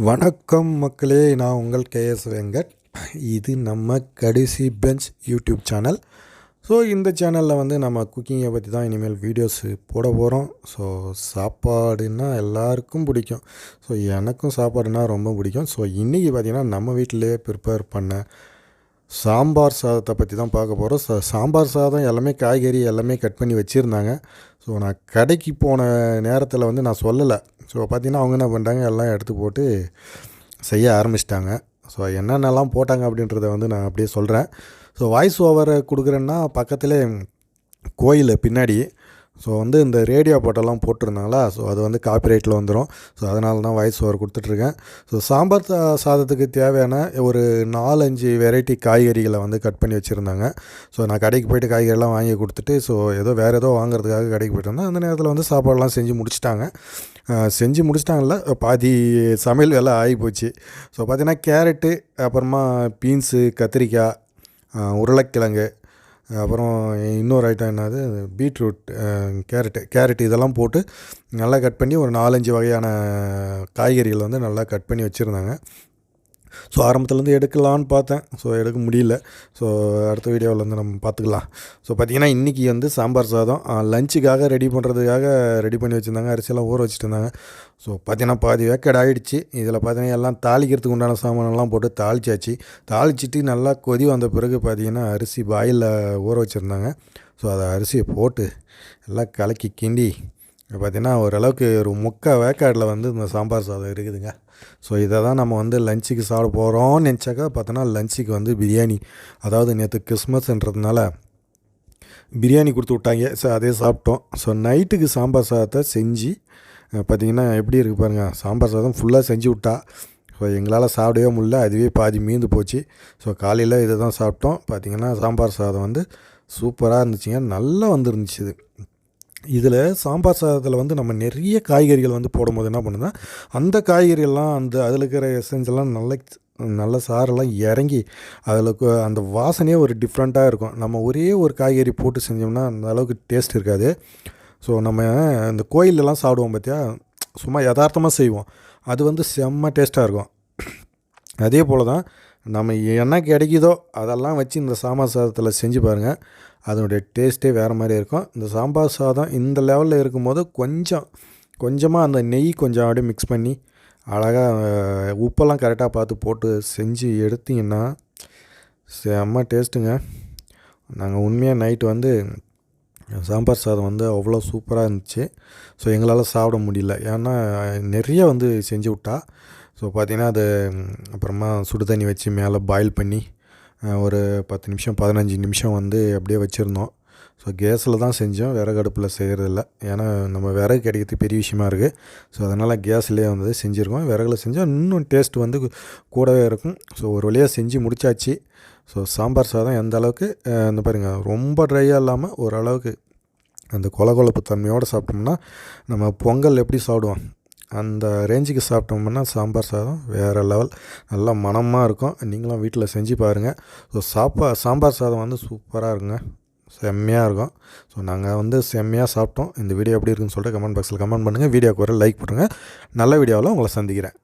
வணக்கம் மக்களே நான் உங்கள் கேஎஸ் வெங்கட். இது நம்ம கடைசி பெஞ்ச் யூடியூப் சேனல். ஸோ இந்த சேனலில் வந்து நம்ம குக்கிங்கை பற்றி தான் இனிமேல் வீடியோஸ் போட போகிறோம் ஸோ சாப்பாடுன்னா எல்லாருக்கும் பிடிக்கும். ஸோ எனக்கும் சாப்பாடுனா ரொம்ப பிடிக்கும். ஸோ இன்றைக்கி பார்த்திங்கன்னா நம்ம வீட்டிலேயே ப்ரிப்பேர் பண்ண சாம்பார் சாதத்தை பற்றி தான் பார்க்க போகிறோம் சா சாம்பார் சாதம் எல்லாமே காய்கறி எல்லாமே கட் பண்ணி வச்சுருந்தாங்க. ஸோ நான் கடைக்கு போன நேரத்தில் வந்து நான் சொல்லலை. ஸோ பார்த்திங்கன்னா அவங்க என்ன பண்ணிட்டாங்க? எல்லாம் எடுத்து போட்டு செய்ய ஆரம்பிச்சிட்டாங்க. ஸோ என்னென்னலாம் போட்டாங்க அப்படின்றத வந்து நான் அப்படியே சொல்கிறேன் ஸோ வாய்ஸ் ஓவரை கொடுக்குறேன்னா பக்கத்தில் கோயில் பின்னாடி ஸோ வந்து இந்த ரேடியோ பாட்டெல்லாம் போட்டிருந்தாங்களா? ஸோ அது வந்து காப்பிரைட்டில் வந்துடும் ஸோ அதனால தான் வாய்ஸ் ஓவர் கொடுத்துட்ருக்கேன். ஸோ சாம்பார் சா சாதத்துக்கு தேவையான ஒரு நாலஞ்சு வெரைட்டி காய்கறிகளை வந்து கட் பண்ணி வச்சுருந்தாங்க. ஸோ நான் கடைக்கு போயிட்டு காய்கறிலாம் வாங்கி கொடுத்துட்டு ஸோ ஏதோ வேறு ஏதோ வாங்குறதுக்காக கடைக்கு போய்ட்டு வந்தேன். அந்த நேரத்தில் வந்து சாப்பாடெலாம் செஞ்சு முடிச்சிட்டாங்க. செஞ்சு முடிச்சிட்டாங்கல்ல பாதி சமையல் வேலை ஆகி போச்சு ஸோ பார்த்திங்கன்னா கேரட்டு அப்புறமா பீன்ஸு கத்திரிக்காய் உருளைக்கிழங்கு அப்புறம் இன்னொரு ஐட்டம் என்னது? பீட்ரூட் கேரட்டு கேரட் இதெல்லாம் போட்டு நல்லா கட் பண்ணி ஒரு நாலஞ்சு வகையான காய்கறிகள் வந்து நல்லா கட் பண்ணி வச்சுருந்தாங்க. ஸோ ஆரம்பத்துலேருந்து எடுக்கலான்னு பார்த்தேன். ஸோ எடுக்க முடியல. ஸோ அடுத்த வீடியோவில் வந்து நம்ம பார்த்துக்கலாம். ஸோ பார்த்திங்கன்னா இன்றைக்கி வந்து சாம்பார் சாதம் லஞ்சுக்காக ரெடி பண்ணுறதுக்காக ரெடி பண்ணி வச்சுருந்தாங்க. அரிசியெல்லாம் ஊற வச்சுட்டு இருந்தாங்க. ஸோ பார்த்திங்கன்னா பாதி வேக்கட் ஆகிடுச்சு இதில் பார்த்தீங்கன்னா எல்லாம் தாளிக்கிறதுக்கு உண்டான சாமானெல்லாம் போட்டு தாளிச்சாச்சு. தாளிச்சிட்டு நல்லா கொதி வந்த பிறகு பார்த்திங்கன்னா அரிசி பாயில் ஊற வச்சுருந்தாங்க. ஸோ அதை அரிசியை போட்டு எல்லாம் கலக்கி கிண்டி பார்த்திங்கன்னா ஓரளவுக்கு ஒரு முக்கால் வேக்காடில் வந்து இந்த சாம்பார் சாதம் இருக்குதுங்க. ஸோ இதை தான் நம்ம வந்து லஞ்சுக்கு சாப்பிட போகிறோம்னு நினச்சாக்கா பார்த்தோன்னா லஞ்சுக்கு வந்து பிரியாணி. அதாவது நேற்று கிறிஸ்மஸ்ன்றதுனால பிரியாணி கொடுத்து விட்டாங்க. ஸோ அதே சாப்பிட்டோம். ஸோ நைட்டுக்கு சாம்பார் சாதத்தை செஞ்சு பார்த்திங்கன்னா எப்படி இருக்குது பாருங்கள் சாம்பார் சாதம் ஃபுல்லாக செஞ்சு விட்டா ஸோ எங்களால் சாப்பிடவே முடியல. அதுவே பாதி மீந்து போச்சு. ஸோ காலையில் இதை தான் சாப்பிட்டோம். பார்த்திங்கன்னா சாம்பார் சாதம் வந்து சூப்பராக இருந்துச்சுங்க. நல்லா வந்துருந்துச்சு இது. இதில் சாம்பார் சாதத்தில் வந்து நம்ம நிறைய காய்கறிகள் வந்து போடும்போது என்ன பண்ணுதுன்னா அந்த காய்கறியெல்லாம் அந்த அதில் இருக்கிற எசன்ஸ் எல்லாம் நல்ல நல்ல சாரெல்லாம் இறங்கி அதில் அந்த வாசனையே ஒரு டிஃப்ரெண்ட்டாக இருக்கும். நம்ம ஒரே ஒரு காய்கறி போட்டு செஞ்சோம்னா அந்த அளவுக்கு டேஸ்ட் இருக்காது. ஸோ நம்ம இந்த கோயிலெலாம் சாப்பிடுவோம் பார்த்தியா சும்மா யதார்த்தமாக செய்வோம். அது வந்து செம்ம டேஸ்ட்டாக இருக்கும். அதே போல் தான் நம்ம என்ன கிடைக்குதோ அதெல்லாம் வச்சு இந்த சாம்பார் சாதத்தில் செஞ்சு பாருங்கள் அதனுடைய டேஸ்ட்டே வேறு மாதிரி இருக்கும். இந்த சாம்பார் சாதம் இந்த லெவலில் இருக்கும்போது கொஞ்சம் கொஞ்சமாக அந்த நெய் கொஞ்சம் அப்படியே மிக்ஸ் பண்ணி அழகாக உப்பெல்லாம் கரெக்டாக பார்த்து போட்டு செஞ்சு எடுத்திங்கன்னா செம்ம டேஸ்ட்டுங்க நாங்கள் உண்மையாக நைட்டு வந்து சாம்பார் சாதம் வந்து அவ்வளோ சூப்பராக இருந்துச்சு. ஸோ எங்களால் சாப்பிட முடியல. ஏன்னா நிறைய வந்து செஞ்சு விட்டா. ஸோ பார்த்திங்கன்னா அது அப்புறமா சுடு தண்ணி வச்சு மேலே பாயில் பண்ணி ஒரு பத்து நிமிஷம் பதினஞ்சு நிமிஷம் வந்து அப்படியே வச்சுருந்தோம். ஸோ கேஸில் தான் செஞ்சோம். விறகு அடுப்பில் செய்கிறதில்ல ஏன்னா நம்ம விறகு கிடைக்கிறது பெரிய விஷயமா இருக்குது ஸோ அதனால் கேஸ்லேயே வந்து செஞ்சுருக்கோம். விறகுல செஞ்சால் இன்னும் டேஸ்ட் வந்து கூடவே இருக்கும். ஸோ ஒரு வழியாக செஞ்சு முடித்தாச்சு ஸோ சாம்பார் சாதம் எந்த அளவுக்கு இந்த பாருங்கள் ரொம்ப ட்ரையாக இல்லாமல் ஓரளவுக்கு அந்த கொல கொழப்பு தன்மையோடு சாப்பிட்டோம்னா நம்ம பொங்கல் எப்படி சாப்பிடுவோம்? அந்த ரேஞ்சுக்கு சாப்பிட்டோம்னா சாம்பார் சாதம் வேறு லெவல். நல்லா மனமாக இருக்கும். நீங்களும் வீட்டில் செஞ்சு பாருங்கள் ஸோ சாப்பா சாம்பார் சாதம் வந்து சூப்பராக இருக்குங்க. செம்மையாக இருக்கும். ஸோ நாங்கள் வந்து செம்மையாக சாப்பிட்டோம். இந்த வீடியோ எப்படி இருக்குன்னு சொல்லிட்டு கமெண்ட் பாக்ஸில் கமெண்ட் பண்ணுங்கள் வீடியோக்கு வர லைக் பண்ணுங்கள் நல்ல வீடியோவில் உங்களை சந்திக்கிறேன்.